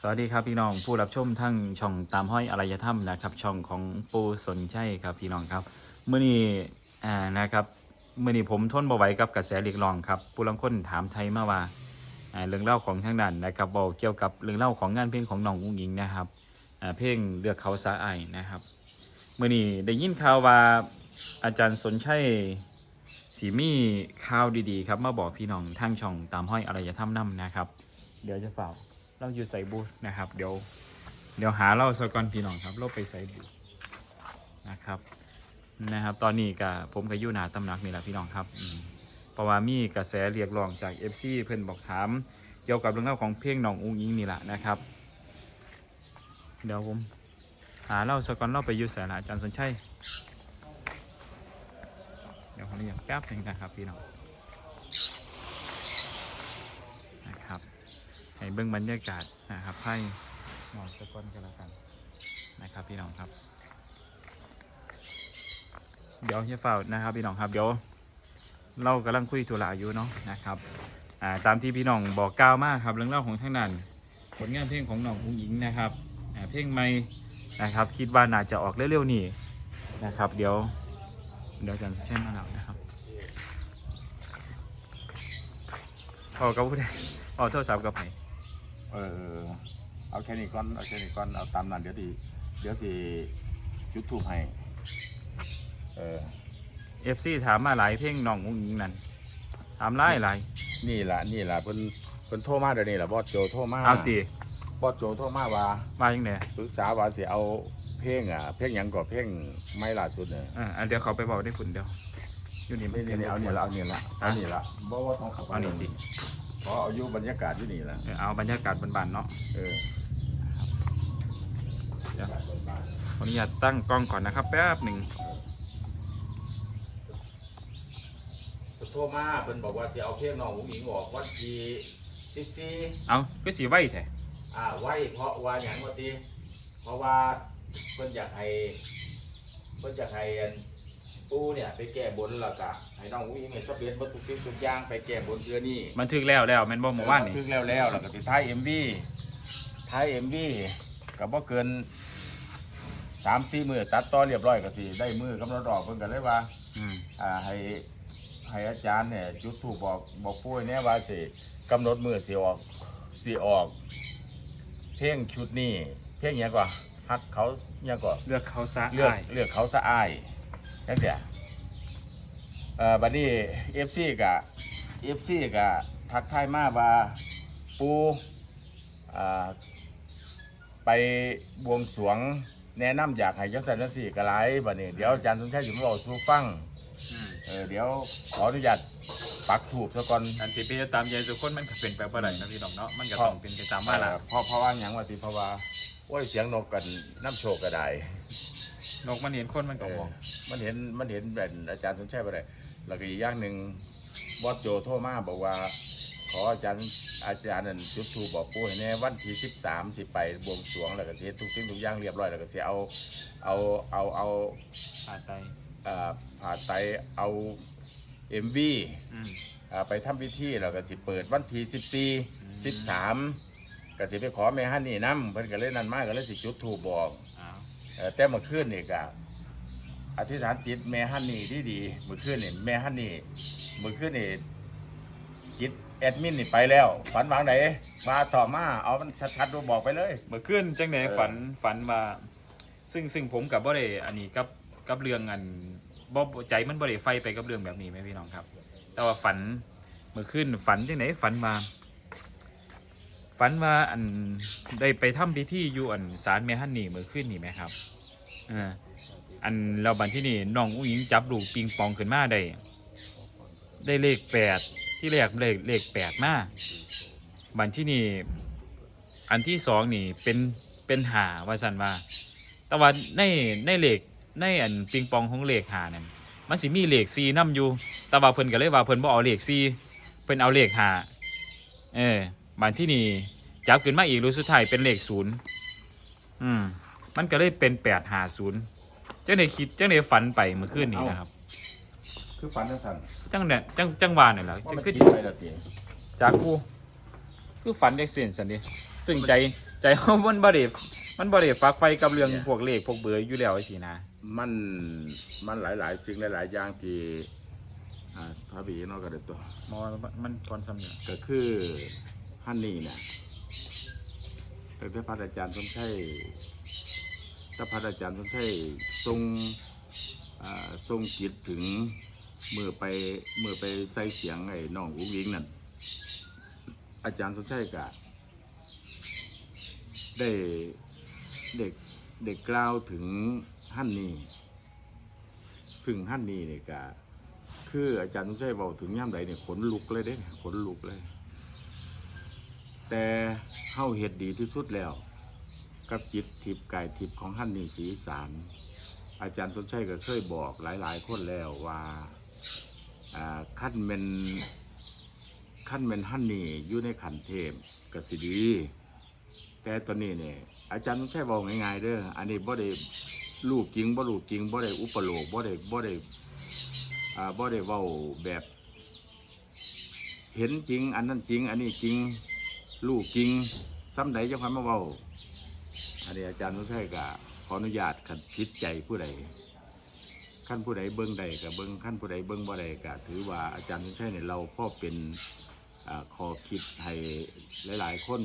สวัสดีครับพี่น้องผู้รับชมทั้งช่องตามห้อยอารยธรรมนะครับ ช่องของปูสนใจครับพี่น้องครับเมื่อนี้อ่านะครับเมื่อนี้ผมทนบ่ไหวกับกระแสเรียกร้องครับผู้ลังคนถามไทยมาว่าอ่าเรื่องเล่าของทางนั้นนะครับบอกเกี่ยวกับเรื่องเล่าของงานเพลงของน้องอุ้งอิงนะครับอ่าเพลงเลือกเขาสาไอนะครับเมื่อนี้ได้ยินข่าวว่าอาจารย์สนชัยสีมีข่าวดีๆครับมาบอกพี่น้องทางช่องตามห้อยอารยธรรมนํนะครับ เดี๋ยวจะฝาก เราอยู่ใส่บูนะครับ เดี๋ยว เดี๋ยวหาเราสกอนพี่น้องครับ เราไปใส่บูนะครับนะครับ ตอนนี้กับผมกับยูหนาตำหนักนี่แหละพี่น้องครับเพราะว่ามีกระแสเรียกร้องจาก FC เพื่อนบอกถาม เกี่ยวกับเรื่องราวของเพลงน้องอุ้งอิงนี่แหละนะครับ เดี๋ยวผมหาเราสกอนเราไปอยู่ใส่ละอาจารย์สนชัยเดี๋ยวขออนุญาตแป๊บหนึงนะครับพี่น้องนะครับ ให้เบื้องบรรยากาศนะครับให้หมอนสะก้อนกันแล้วกันนะครับพี่น้องครับ เดี๋ยวเฮียเฝ้านะครับพี่น้องครับเดี๋ยวเรากำลังคุยธุระอยู่เนาะนะครับตามที่พี่น้องบอกกล่าวมากครับเรื่องเล่าของทางนั้นผลงานเพลงของน้องผู้หญิงนะครับเพลงใหม่นะครับคิดว่าน่าจะออกเร็วๆนี้นะครับ เดี๋ยวเดี๋ยวจะใช้มาแล้วนะครับพอกับผู้ใดเอาโทรศัพท์กับไผ เออเอาแค่นี้ก่อนเอาแค่นี้ก่อนเอาตามนั้นเดี๋ยวดีเดี๋ยวสิจุดทูบให้เออ เอฟซีถามมาหลายเพลงน้องอุ้งอิงนั่นถามหลายหลายนี่ล่ะนี่ล่ะเพิ่นเพิ่นโทรมาเดี๋ยวนี้ล่ะบอสโจโทรมาเอาตีบอสโจโทรมาว่ามาจังไดปรึกษาว่าสิเอาเพลงอะเพลงหยังก่อเพลงไม่ล่าสุดเนี่ยอ่าอันเดี๋ยวเขาไปบอกได้ผุนเดียวอยู่นี่มันี่นเสียงนี่เอานี่ละเอานี่ละเอานี่ละบ่ว่าต้องเข้าไป เอานี่ติ เพราะเอาอยู่บรรยากาศอยู่นี่ล่ะเออเอาบรรยากาศบานๆเนาะเออเดี๋ยวขออนุญาตตั้งกล้องก่อนนะครับแป๊บหนึ่งเพิ่นโทรมาเพิ่นบอกว่าสิเอาเพลงน้องอุ้งอิงออกวันที่14เอาก็สีไว้แท้อ่าไว้เพราะว่าอย่างว่าตีเพราะว่าเพิ่นอยากให้เพิ่นอยากให้อัน ปูเนี่ยไปแก้บนแล้วก็ให้น้องอุ้งอิงให้สำเร็จหมดทุกสิ่งทุกอย่างไปแก้บนเดือนนี้บันทึกแล้วแล้วแม่นบ่เมื่อวานนี่ถึงแล้วแล้วแล้วก็สิท้าย MV ท้าย MV ก็บ่เกิน3-4มื้อตัดต่อเรียบร้อยก็สิได้มือกำหนดออกเพิ่นก็เลยว่าอืมอ่าให้ให้อาจารย์เนี่ยจุดถูกบอกบอกปุ้ยเนี่ยว่าสิกำหนดมือสิออกสิออก เพลงชุดนี้ เพลงหยังก่อนฮักเขาหยังก่อนเลือกเขาซะเลือกอ้ายเลือกเขาสะอาย จังเสียเอ่อบัดนี้เอฟซีกับเอฟซีกับทักทายมาว่าปูอ่าไปบวงสรวงแนะนำอยากให้จังสันจังสี่กระไรบัดนี้เดี๋ยวอาจารย์สมชายอยู่มาบอกสู่ฟังอืมเออเดี๋ยวขออนุญาตปักถูกซะก่อนอันที่เป็นตามใจสุกคนมันก็เป็นไปบ่ได้นะพี่น้องเนาะมันก็ต้องเป็นไปตามว่าล่ะเออเพราะเพราะว่าหยังว่าติเพราะว่าโอ้ยเสียงนกกันน้ำโชกก็ได้ นกมันเห็นคนมันก็เอมออง มันเห็นมันเห็นแบบอาจารย์สมชัยไปเลยแล้วก็อีกอย่างหนึ่งบอสโจโทรมาบอกว่า ขออาจารย์อาจารย์นั่นจุดทูปบอกปู่ให้แน่วันที่สิบสามสิไปบวงสรวงแล้วก็เสียทุกสิ่งทุกอย่างเรียบร้อยแล้วก็เสียเอาเอาเอาเอาผ่านไปเอ่อผ่าไตเอาเอ็มวีอืม ไปทำพิธีแล้วก็สิเปิดวันที่สิบสี่อืมสิบสามก็สิไปขอแม่ฮันนี่น้ำเพิ่นก็เลยนั่นมากก็เลยสิจุดทูปบอกอ้าวเอ่อ แต่เมื่อคืนนี่ก็อธิษฐานจิตแม่ฮันนี่ที่ดีเมื่อคืนนี่แม่ฮันนี่เมื่อคืนนี่จิตแอดมินนี่ไปแล้ว ฝันหวังไหนมาต่อมาเอามันชัดๆดูบอกไปเลยเมื่อคืนจังไดเออฝันฝันว่าซึ่งซึ่งผมกับบ่ได้อันนี้กับกับเรื่องอันบ่ใจมันบ่ได้ไฟไปกับเรื่องแบบนี้ไหมพี่น้องครับ แต่ว่าฝันเมื่อคืนฝันจังไดฝันมา ฝันว่าอันได้ไปทำพิธีอยู่อันศาลแม่ฮันนี่เมื่อคืนนี่ไหมครับอ่าอันเราบันที่นี่น้องอุ้งหญิงจับลูกปิงปองขึ้นมาได้ได้เลขแปดที่แรกเลขเลขแปดมาบันที่นี่อันที่สองนี่เป็นเป็นหาว่าสันว่า แต่ว่าในในเหล็กในอันปิงปองของเหล็กหานั่นมันสิมีเหล็กซีนํอยู่ แต่ว่าเพิ่นก็เลยว่าเพิ่นบ่เอาเหล็กซีเพิ่นเอาเหล็กหาเออ บานที่นี่จับขึ้นมาอีกรู้สุดท้ายเป็นเหล็กศูนย์อืม มันก็เลยเป็นแปดหาศูนย์จังได้คิดจังได้ฝันไปเมื่อคืนนี้นะครับ คือฝันจังสันจังเนี่ยจังจังหวานนี่แหละว่าจังมันคือคิดไปและสิจากกูคือฝันจังซี่ซั่นดิซึ่งใจใจเฮามันบ่ได้มันบ่ได้ฟักไฟกับเรื่องพวกเลขพวกเบอร์อยู่แล้วจังซี่นะ มันมันหลาย ๆ สิ่งหลาย ๆ อย่างที่อ่าพระบีเนาะก็ได้ตัว มอมันก่อนซ้ำเนี่ยก็คือ ฮันนี่เนี่ยแต่พระอาจารย์สมชัยถ้าพระอาจารย์สมชัยทรงทรงจิตถึงเมื่อไปเมื่อไปใส่เสียงไอ้น้องอุ้งอิงนั่นอาจารย์สมชัยก็ได้เด็กเด็กกล่าวถึงฮันนี่ซึ่งฮันนี่เนี่ยก็คืออาจารย์สมชัยบอกถึงย่ำใดเนี่ยขนลุกเลยเด้ขนลุกเลย แต่เข้าเหตุดีที่สุดแล้ว กับจิตทิพย์กายทิพย์ของท่านนี่สีสารอาจารย์สมชัยก็เคยบอกหลาย ๆ คนแล้วว่าขั้นเป็นขั้นเป็นท่านนี่อยู่ในขันเทพกสิดี แต่ตอนนี้เนี่ยอาจารย์สมชัยบอกง่ายๆเด้ออันนี้บ่ได้ลูกจริงบ่ลูกจริงบ่ได้อุปโลกบ่ได้บ่ได้บ่ได้เว้าแบบ เห็นจริง อันนั้นจริง อันนี้จริง ลูกจริงซ้ำใดจะพันมาเว้าอันนี้อาจารย์นุชัยกะขออนุญาตขัดคิดใจผู้ใดขั้นผู้ใดเบิ้งใดกับเบิ้งขั้นผู้ใดเบิ้งบ่ใดกะถือว่าอาจารย์นุชัยเนี่ยเราพ่อเป็นอขอคิดให้หลาย ๆ คน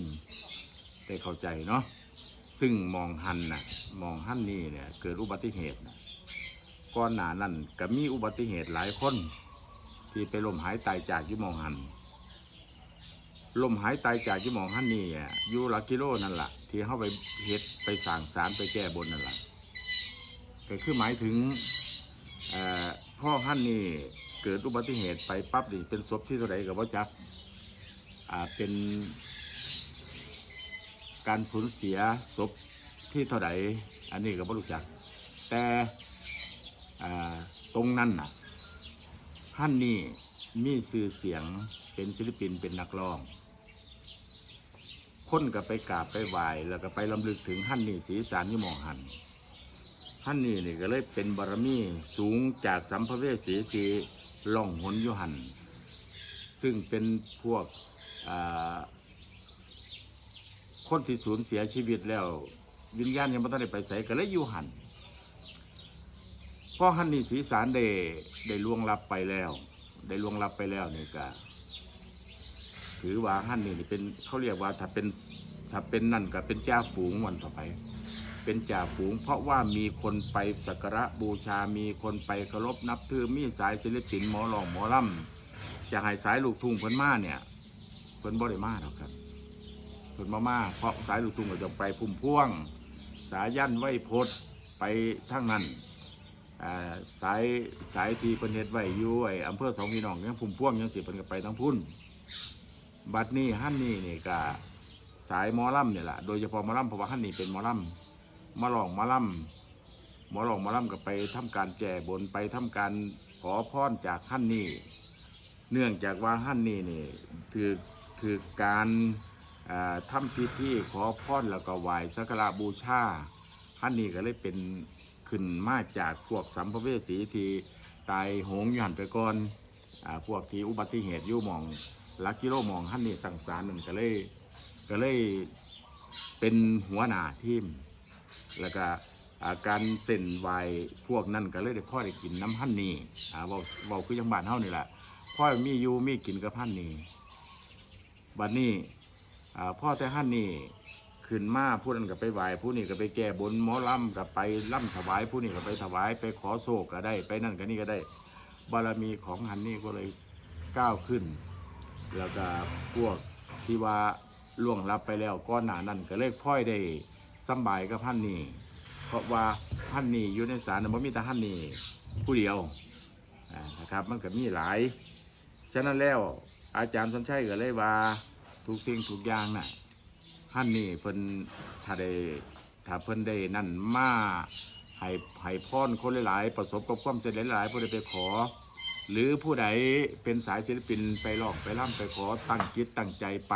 ได้เข้าใจเนาะซึ่งมองหันน่ะมองหันนี่เนี่ยเกิดอุบัติเหตุนะก่อนหน้านั้นก็มีอุบัติเหตุหลายคน ที่ไปล้มหายตายจากยุหมองหัน ลมหายตายจากอยุหมองหันนี่อยู่หลักกิโลนั่นแหละที่เข้าไปเฮ็ดไปสั่งสารไปแก้บนนั่นแหละก็คือหมายถึงพ่อหันนี่เกิดอุบัติเหตุไปปั๊บนี่เป็นศพที่เท่าไหร่กับว่าจักเป็นการสูญเสียศพที่เท่าไหร่อันนี้ก็บ่รู้จัก แต่ตรงนั้นน่ะท่านนี่มีสื่อเสียงเป็นศิลปินเป็นนักร้อง คนก็ไปกราบไปไหว้แล้วก็ไปลำลึกถึงท่านนี่ศรีสารนิมองหันท่านนี่นี่ก็เลยเป็นบารมีสูงจากสัมภเวสีสีล่องหนยุหัน ซึ่งเป็นพวกคนที่สูญเสียชีวิตแล้ว วิญญาณยังไม่ทันได้ไปใส่ก็เลยยูหันพ่อฮันนี่สีสารได้ได้ล่วงลับไปแล้ว ได้ล่วงลับไปแล้วนี่ก็ ถือว่าฮันนี่นี่เป็นเขาเรียกว่าถ้าเป็นถ้าเป็นนั่นก็เป็นจ่าฝูงวันต่อไป เป็นจ่าฝูง เพราะว่ามีคนไปสักการะบูชา มีคนไปเคารพนับถือมีสายศิลปินหมอหลองหมอลำจะให้สายลูกทุ่งเพิ่นมาเนี่ยเพิ่นบ่ได้มาหรอกครับเพิ่นมามาเพราะสายลูกทุ่งก็จะไปพุ่มพ่วง สายยันไว้พดไปทั้งนั้นสายสายทีเพิ่นเฮ็ดไว้อยู่ไอ้อำเภอสองพี่น้องยังพุ่มพ่วงยังสิเพิ่นก็ไปทั้งพุ่น บัดนี้ฮั่นนี่นี่ก็สายหมอลำนี่แหละโดยเฉพาะหมอลำเพราะว่าฮั่นนี่เป็นหมอลำมาลองหมอลำหมอลองหมอลำก็ไปทำการแก้บนไปทำการขอพรจากฮั่นนี่เนื่องจากว่าฮั่นนี่นี่ถือถือการอ่าทำพิธีขอพรแล้วก็ไหว้สักการะบูชาฮั่นนี่ก็เลยเป็นขึ้นมาจากพวกสัมภเวสีที่ตายโหงยู่หันไปก่อนอพวกที่อุบัติเหตุยู่มอง ลักกิโลมองหันนี่ต่างสารนั่นก็เลยก็เลยเป็นหัวหน้าทีม แล้วก็อาการเส้นไหวพวกนั้นก็เลยได้พ่อได้กินน้ำพันนี่อ่าบาเบาคือยังบานเฮานี่แหละพ่อมีอยู่มีกินกับพันนี่บัดนี้อ่าพ่อแต่หันนี่ขึ้นมาผู้นั้นก็ไปไหว้ผู้นี้ก็ไปแก้บนหมอลำก็ไปล่ำถวายผู้นี้ก็ไปถวายไปขอโศกก็ได้ ไปนั่นก็นี่ก็ได้ บารมีของหันนี่ก็เลยก้าวขึ้น แล้วก็พวกที่ว่าล่วงลับไปแล้วก้อนหนานั่นก็เลยพ่อยได้สบายกับพันนี่เพราะว่าพันนี่อยู่ในศาลน่ะมันมีแต่พันนี่ผู้เดียวนะครับมันก็มีหลาย ฉะนั้นแล้วอาจารย์สมชัยก็เลยว่าทุกสิ่งทุกอย่างน่ะท่านนี่เพิ่นถ้าได้ถ้าเพิ่นได้นั่นมาให้ให้พรคนหลายๆ ประสบกับความเร็จหลายๆผู้ใดไปขอ หรือผู้ใดเป็นสายศิลปินไปร้องไปร่ำไปขอตั้งจิตตั้งใจไป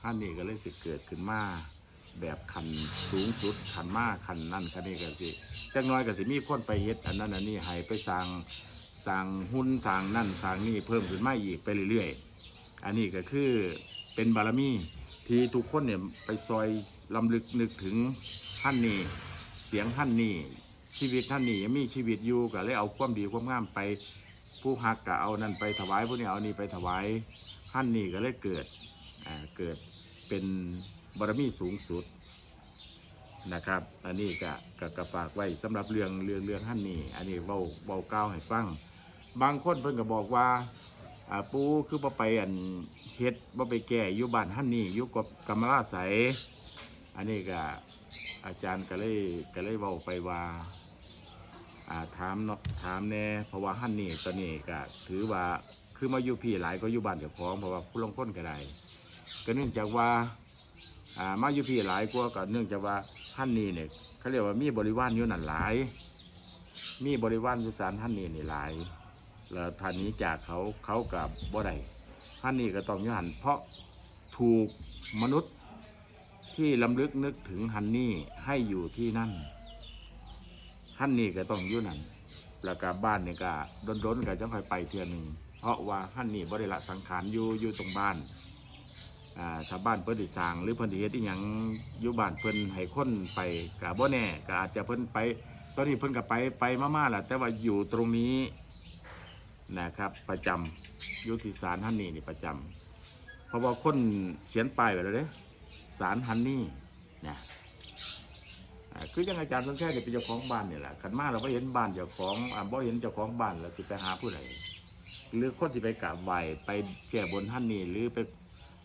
ท่านนี่ก็เลยสิเกิดขึ้นมาแบบขันสูงสุดขันมากขันนั่นขันนี้ก็สิจักน้อยก็สิมีคนไปเฮ็ดอันนั้นอันนี้ให้ไปสร้างสร้างหุ้นสร้างนั่นสร้างนี่เพิ่มขึ้นมาอีกไปเรื่อยๆ อันนี้ก็คือเป็นบารมีที่ทุกคนเนี่ยไปซอยลำลึกนึกถึงท่านนี่เสียงท่านนี่ชีวิตท่านนี่ยังมีชีวิตอยู่ก็เลยเอาความดีความงามไป ผู้หักก็เอานั่นไปถวายผู้นี้เอานี่ไปถวายท่านนี่ก็เลยเกิดเกิดเป็นบารมีสูงสุดนะครับ อันนี้ก็ก็ก็ฝากไว้สำหรับเรื่องเรื่องเรื่องท่านนี่อันนี้เบาเบาก้าวให้ฟัง บางคนเพิ่นก็บอกว่าปูคือบ่ไปอันเฮ็ดบ่ไปแก้อยู่บ้านท่านนี่อยู่กับกรรมราไสยอันนี้ก็อาจารย์ก็เลยก็เลยเว้าไปว่า อ่าถามเนาะถามแน่เพราะว่าฮั่นนี่ตอนนี้ก็ถือว่าคือมาอยู่พี่หลายก็อยู่บ้านเจ้าของเพราะว่าผู้ลงคนก็ได้ก็เนื่องจากว่าอ่ามาอยู่พี่หลายกว่าก็เนื่องจากว่าฮั่นนี่เนี่ยเขาเรียกว่ามีบริวารอยู่นั่นหลาย มีบริวารอยู่สารฮั่นนี่นี่หลายแล้วท่านนี้จากเขาเขากับบ่ได้ฮั่นนี่ก็ต้องอยู่หันเพราะถูกมนุษย์ที่ลำลึกนึกถึงฮันนี่ให้อยู่ที่นั่น ฮั่นนี่ก็ต้องอยู่นั่นแล้วก็บ้านนี่ก็ดนๆก็จะค่อยไปเทื่อหนึ่งเพราะว่าฮั่นนี่บริละสังขารอยู่อยู่ตรงบ้านอ่าถ้าบ้านเพิ่นสิสร้างหรือเพิ่นสิเฮ็ดอีหยังอยู่บ้านเพิ่นให้คนไปก็บ่แน่ก็อาจจะเพิ่นไปตอนนี้เพิ่นก็ไปไปมาๆแหละแต่ว่าอยู่ตรงนี้นะครับ ประจำอยู่ที่ศาลฮั่นนี่นี่ประจำเพราะว่าคนเขียนป้ายไว้แล้วเด้ศาลฮั่นนี่นะอ่า คือยังอาจารย์สมชายเนี่ยเป็นเจ้าของบ้านเนี่ยแหละขันมาเราก็เห็นบ้านเจ้าของอ่าบ่เห็นเจ้าของบ้านแล้วสิไปหาผู้ใดหรือคนที่ไปกราบไหว้ไปแก้บนท่านนี่หรือไป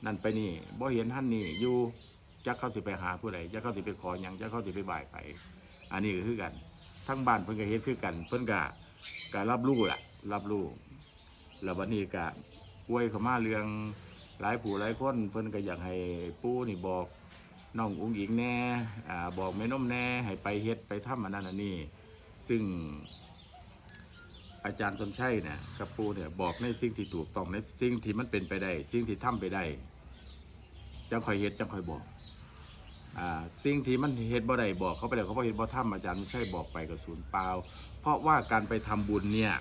นั่นไปนี่บ่เห็นท่านนี่อยู่จะเข้าสิไปหาผู้ใดจะเข้าสิไปขอหยังจะเข้าสิไปบ่ายไป อันนี้ก็คือกัน ทั้งบ้านเพิ่นก็เฮ็ดคือกัน เพิ่นก็ก็รับรู้ล่ะ รับรู้แล้ววันนี้ก็อวยเข้ามาเรื่องหลายผู้หลายคนเพิ่นก็อยากให้ปู่นี่บอก น้องอุ้งอิงแน่อ่าบอกแม่นมแน่ให้ไปเฮ็ดไปทำอันนั้นอันนี้ ซึ่งอาจารย์สนชัยเนี่ยกับปูเนี่ยบอกในสิ่งที่ถูกต้องในสิ่งที่มันเป็นไปได้ สิ่งที่ทำไปได้จังคอยเฮ็ดจังคอยบอกอ่าสิ่งที่มันเฮ็ดบ่ได้บอกเขาไปแล้วเขาบ่เฮ็ดบ่ทำอาจารย์สนชัยบอกไปกับศูนย์เปล่า เพราะว่าการไปทำบุญเนี่ย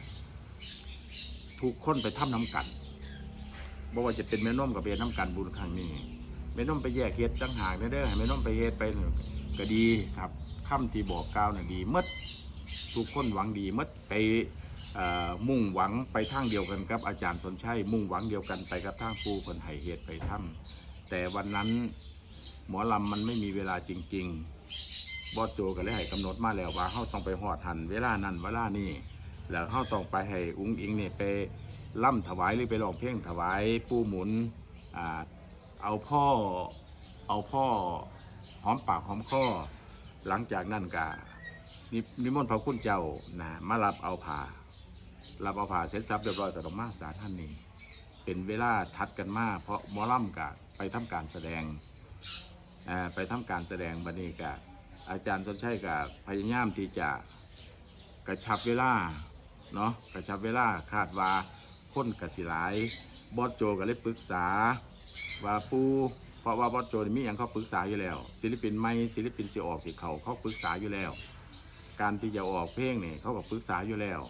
ทุกคนไปทำน้ำกันบ่ว่าจะเป็นแม่นมกับเป็นน้ำกันบุญครั้งนี้ แม่น้อมไปแยกเฮ็ดจังหากเด้อเด้อให้แม่น้อมไปเฮ็ดไปนี่ก็ดีครับคำที่บอกกล่าวน่ะดีมดทุกคนหวังดีมดไปเอ่อมุ่งหวังไปทางเดียวกันกับอาจารย์สนชัยมุ่งหวังเดียวกันไปกับทางปูคนให้เฮ็ดไปทำแต่วันนั้นหมอลำมันไม่มีเวลาจริง ๆ บอสโจก็เลยให้กำหนดมาแล้วว่าเฮาต้องไปหอดหันเวลานั้นเวลานี้แล้วเฮาต้องไปให้อุ้งอิงนี่ยไปล่ำถวายหรือไปร้องเพลงถวายปูหมุนอ่า เอาพ่อเอาพ่อหอมปากหอมคอหลังจากนั้นก็นิมนต์พระคุณเจ้านะมารับเอาผ่ารับเอาผ่าเสร็จสับเรียบร้อยแต่ดอกมาสาท่านนี้เป็นเวลาทัดกันมาเพราะมอลำกะไปทำการแสดงไปทำการแสดงบันนี้กะอาจารย์สนชัยกับพยายามที่จะกระชับเวลาเนาะกระชับเวลาคาดว่าคนกระสิหลายบอสโจก็เลยปรึกษา ว่าปูเพราะว่าบอสโจนี่มีอย่างเขาปรึกษาอยู่แล้ว ศิลปินไม่ศิลปินสิออกสิเขาเขาปรึกษาอยู่แล้ว การที่จะออกเพลงนี่เขาก็ปรึกษาอยู่แล้ว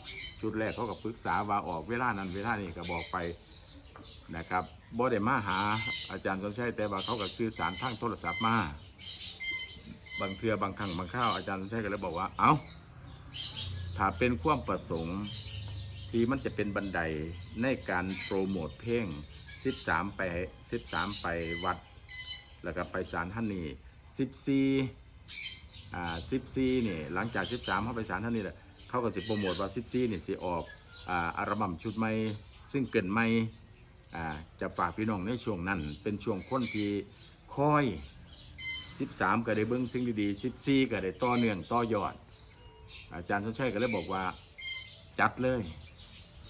ชุดแรกเขาก็ปรึกษาว่าออกเวลานั้นเวลานี้ก็บอกไปนะครับบ่ได้มาหาอาจารย์สมชัยแต่ว่าเขาก็สื่อสารทางโทรศัพท์มาบางเทือบางครั้งบางข้าวอาจารย์สมชัยก็เลยบอกว่าเอา้าถ้าเป็นความประสงค์ที่มันจะเป็นบันไดในการโปรโมทเพลง 13ไป13ไปวัด แล้วก็ไปศาลท่านนี่14อ่า14นี่หลังจาก13เข้าไปศาลท่านนี่แหละเขาก็สิโปรโมทว่า14นี่สิออกอ่าอัลบั้มชุดใหม่ซึ่งเกินใหม่อ่าจะฝากพี่น้องในช่วงนั้น เป็นช่วงคนที่คอย 13 ก็ได้เบิ้งสิ่งดีๆ 14 ก็ได้ต่อเนื่องต่อยอด อาจารย์สนชัยก็เลยบอกว่าจัดเลย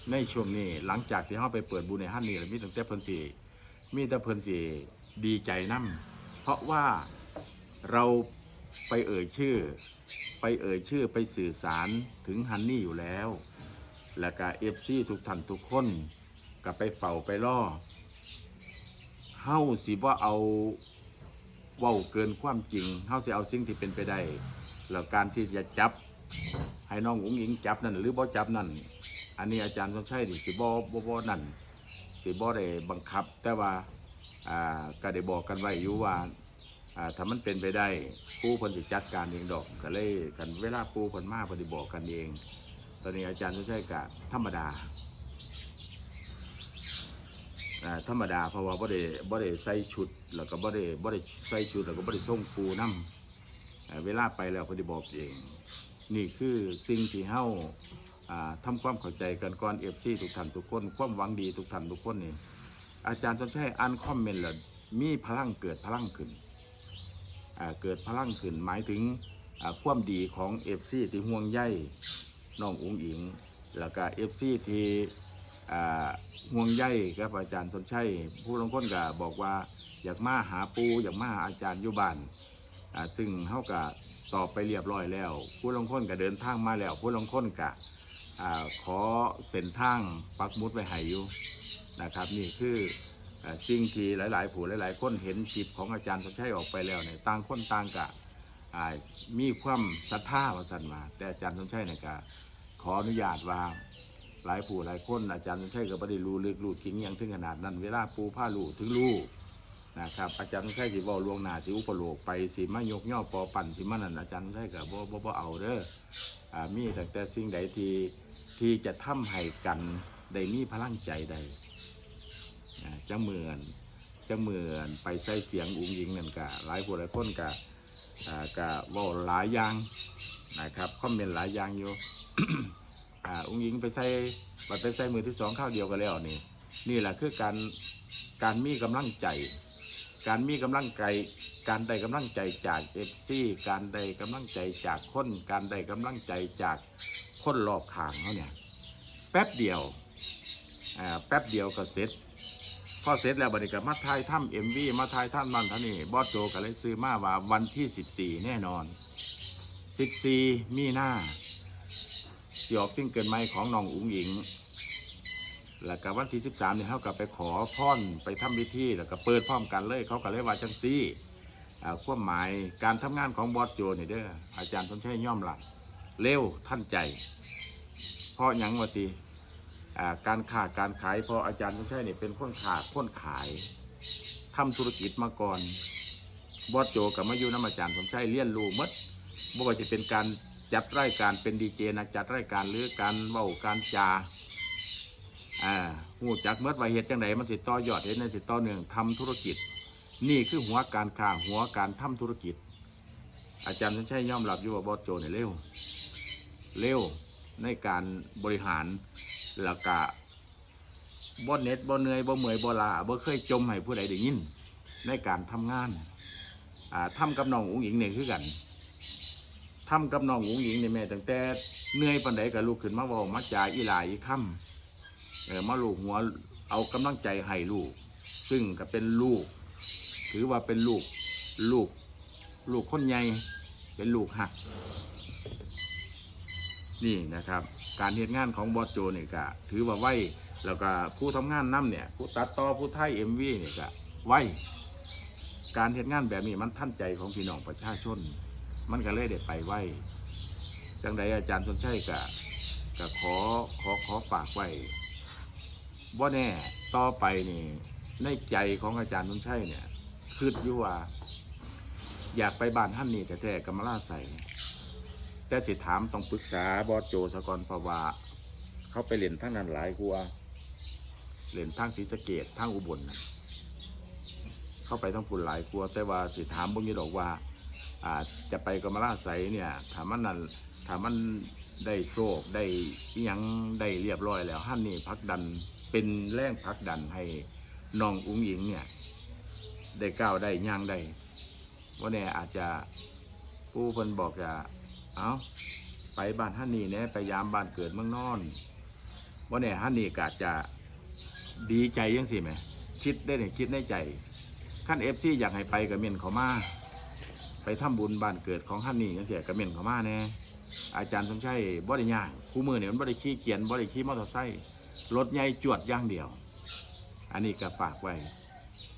ในช่วงนี้หลังจากที่เขาไปเปิดบุญในฮั่นนี่แล้วมีตั้งแต่เพิ่นสีมีแต่เพิ่นสีดีใจนํเพราะว่าเราไปเอ่ยชื่อ ไปเอ่ยชื่อไปสื่อสารถึงฮันนี่อยู่แล้ว แล้วก็เอฟซีทุกท่านทุกคนก็ไปเฝ้าไปล่อเฮาสิว่าเอาเว้าเกินความจริงเฮาสิเอาสิ่งที่เป็นไปได้แล้วการที่จะจับให้น้องอุ๋งอิงจับนั่นหรือบ่จับนั่น อันนี้อาจารย์สมชัยนี่สิบ่บ่บ่นั่นสิบ่ได้บังคับ แต่ว่าอ่าก็ได้บอกกันไว้อยู่ว่าอ่าถ้ามันเป็นไปได้ปูเพิ่นสิจัดการเองดอกก็เลยกันเวลาปูเพิ่นมาเพิ่นสิบอกกันเอง ตอนนี้อาจารย์สุชัยกะธรรมดาอ่าธรรมดาเพราะว่าบ่ได้บ่ได้ใส่ชุด แล้วก็บ่ได้บ่ได้ใส่ชุดแล้วก็บ่ได้ส่งปูนำเวลาไปแล้วเพิ่นสิบอกเอง นี่คือสิ่งที่เฮา อ่าทำความเข้าใจกันก่อน FC ทุกท่านทุกคน ความหวังดีทุกท่านทุกคนนี่อาจารย์สมชัยอ่านคอมเมนต์แล้วมีพลังเกิดพลังขึ้นเกิดพลังขึ้นหมายถึงความดีของเอฟซีที่ห่วงใยน้องอุ๋งอิง แล้วก็เอฟซีที่ห่วงใยกับอาจารย์สมชัยผู้ลงคนก็บอกว่าอยากมาหาปูอยากมาหาอาจารย์ยู่บ้านซึ่งเขาก็ตอบไปเรียบร้อยแล้ว ผู้ลงคนก็เดินทางมาแล้ว ผู้ลงคนก็ อขอเส้นทางปักมุดไว้ให้อยู่นะครับ นี่คืออสิ่งที่หลาย ๆ ผู้หลาย ๆ คนเห็นคลิปของอาจารย์สมชัยออกไปแล้วเนี่ยต่างคนต่างกะมีความศรัทธาว่าสั่นมา แต่อาจารย์สมชัยเนี่ยก็ขออนุญาตว่าหลายผู้หลายคนอาจารย์สมชัยก็ไม่ได้รู้ลึกรู้ทิ้งยังถึงขนาดนั้น เวลาปูผ้าลูถึงลู นะครับอาจารย์สมชัยสิบอกลวงหนาสิอุปโลกไปสิมายกย่อปอปั่นสิมานั่นอาจารย์สมชัยก็บ่บ่บ่เอาเด้ออ่ามีแต่แต่สิ่งใดที่ที่จะทำให้กันได้มีพลังใจใดจะเหมือนจะเหมือนไปใส่เสียงอุ้งยิงนั่นกะหลายผู้หลายคนกะอ่ากะว่าหลายอย่างนะครับคอมเมนต์หลายอย่างอยู่อ่าอุ้งยิงไปใส่บัดไปใส่มือที่สองข้าวเดียวกันแล้วนี่นี่แหละคือการการมีกำลังใจ การมีกำลังใจการได้กำลังใจจากเอฟซีการได้กำลังใจจากคนการได้กำลังใจจากคนรอบข้างเขาเนี่ยแป๊บเดียวอ่าแป๊บเดียวก็เสร็จพอเสร็จแล้วบัดนี้ก็มาทายถ้ำเอ็มวีมาทายท่านมันท่านี่บอสโจก็เลยซื้อมาว่าวันที่ 14 แน่นอน 14 มีหน้าสิอกซิงเกิลใหม่ของน้องอุ๋งอิง แล้วก็วันที่13เนี่ยเขาก็ไปขอพรไปทำพิธีแล้วก็เปิดพร้อมกันเลยเขาก็เลยว่าจังซี่อ่าความหมายการทำงานของบอสโจนี่เด้ออาจารย์สมชัยย่อมหลักเร็วท่านใจ เพราะยังวะตีอ่าการค้าการขายเพราะอาจารย์สมชัยเนี่ยเป็นคนขาคนขายทำธุรกิจมาก่อนบอสโจกับมาอยู่น้ำอาจารย์สมชัยเลี้ยนรู้หมดไม่ว่าจะเป็นการจัดรายการเป็นดีเจนะจัดรายการหรือการเว้าการจา่า หูจักเมื่อว่าเหตุจังไดมันสิต่อยอดเหตุในสิต่อเนื่องทำธุรกิจ นี่คือหัวการค้าหัวการทำธุรกิจ อาจารย์สมชัยยอมรับอยู่ว่าบอสโจเนี่ยเร็ว เร็วในการบริหารแล้วก็บ่เน็ดบ่เหนื่อยบ่เมื่อยบ่ลาบ่เคยจมให้ผู้ใดได้ยิน ในการทำงานอ่าทำกับน้องอุ๋งอิงเนี่ยคือกันทำกับน้องอุ๋งอิงนี่แม่ตั้งแต่เหนื่อยปานใดก็ลุกขึ้นมาว้ามาจ่ายอีหลายอีค่ำ ออมาลูกหัวเอากำลังใจให้ลูก ซึ่งก็เป็นลูก ถือว่าเป็นลูกลูก ลูกคนใหญ่เป็นลูกหัก นี่นะครับ การเหตุงานของบอสโจเนี่ยก็ถือว่าไวแล้วก็ผู้ทำงานนํเนี่ย ผู้ตัดต่อผู้ไทยเอ็มวีเนี่ยก็ไวการเหตุงานแบบนี้มันท่านใจของพี่น้องประชาชน มันก็เลยได้ไปไวจังใดอาจารย์สนชัยก็ก็ขอขอขอฝากไว้ ว่าแน่ต่อไปนี่ในใจของอาจารย์สนชัยเนี่ยคิดอยู่ว่า อยากไปบ้านท่านนี่แต่แท้ๆกำมะลาใส่แต่สิถามต้องปรึกษาบอสโจสกอนเพราะว่าเขาไปเล่นทั้งนั้นหลายกลัวาเล่นทั้งศรีสะเกดทั้งอุบลนะเข้าไปทั้งพุ่นหลายกลัว แต่ว่าสิถามบ่มีดอกว่าอาจะไปกรรมราชไสยเนี่ยถามมันนั่นถามมันได้โชคได้ยังได้เรียบร้อยแล้วท่านนี่พักดัน เป็นแรงพักดันให้น้องอุ้งหญิงเนี่ย ได้ก้าวได้ย่างได้ว่าแน่อาจจะผู้คนบอกจะเอาไปบ้านฮันนี่เนี่ยไปยามบ้านเกิดเมืองนอนว่าเนี่ยฮันนี่กาจะดีใจยังสิไหมคิดได้เนี่ยคิดในใจขั้นเอฟซีอยากให้ไปกับเมียนเขามาไปทำบุญบ้านเกิดของฮันนี่ยังเสียกับเมียนเขามาแน่อาจารย์สมชัยบ่ได้ย่างคู่มือเนี่ยมันบ่ได้ขี่เกียนบ่ได้ขี่มอเตอร์ไซค์ รถใหญ่จวดอย่างเดียว อันนี้ก็ฝากไว้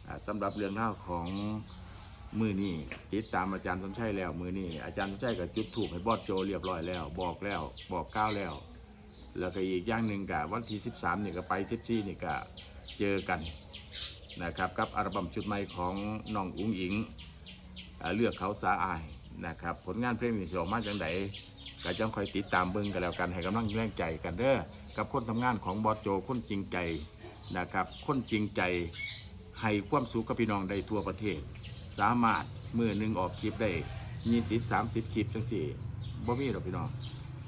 อ่าสำหรับเรื่องเล่าของมือนี่ติดตามอาจารย์สมชัยแล้ว มือนี่อาจารย์สมชัยก็จุดถูกให้บอสโจเรียบร้อยแล้ว บอกแล้วบอกก้าวแล้ว แล้วก็อีกอย่างหนึ่งกะวันที่ 13นี่ก็ไป14นี่ก็เจอกันนะครับกับอัลบั้มชุดใหม่ของน้องอุ้งอิงเลือกเขาสาอายนะครับ ผลงานเพลงนี้สิออกมาจังได ก็จังคอยติดตามเบิ่งกันแล้วกันให้กำลังแรงใจกันเด้อกับคนทำงานของบอสโจคนจริงใจนะครับคนจริงใจให้ความสุขกับพี่น้องได้ทั่วประเทศ สามารถมือหนึ่งออกคลิปได้20 30คลิปจังสี่บ่มีหรอกพี่น้อง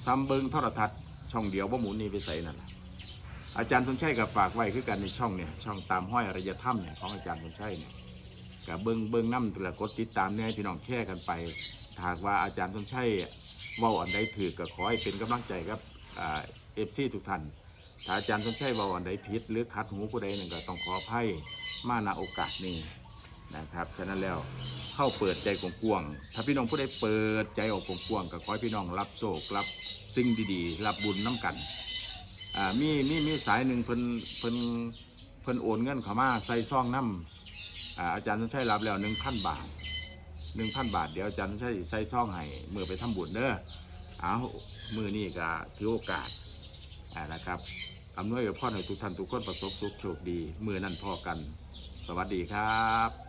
ซ้ำเบิ้งโทรทัศน์ช่องเดียวบ่หมุนนี่ไปใส่นั่นล่ะอาจารย์สนชัยกับฝากไว้คือกันในช่องเนี่ยช่องตามห้อยอารยธรรมเนี่ยของอาจารย์สนชัยเนี่ยกับเบิงเบิงน้ำตัวละกดติดตามเนี่ยพี่น้องแค่กันไปหากว่าอาจารย์สนชัย เว้าอันใดถือก็ขอให้เป็นกำลังใจกับเอฟซีทุกท่านถ้าอาจารย์สนชัยเว้าอันใดผิด หรือขัดหูผู้ใดหนั่นก็ต้องขออภัยมาณโอกาสนี้นะครับฉะนั้นแล้วเข้าเปิดใจกว้างๆถ้าพี่น้องผู้ใดเปิดใจออกกว้างๆก็ขอให้พี่น้องรับโชครับสิ่งดีๆ รับบุญน้ำกันมีมีมีสายหนึ่งเพิ่นเพิ่นเพิ่นโอนเงินเข้ามาใส่ซองน้ำอาจารย์ต้องใช้รับแล้วหนึ่งพันบาท หนึ่งพันบาท เดี๋ยวอาจารย์ต้องใช้ใส่ซองให้มือไปทำบุญเด้อเอามือนี่ก็ถือโอกาสอ่านะครับอำนวยพรให้ทุกท่านทุกคนประสบสุขโชคดีมือนั่นพอกัน สวัสดีครับ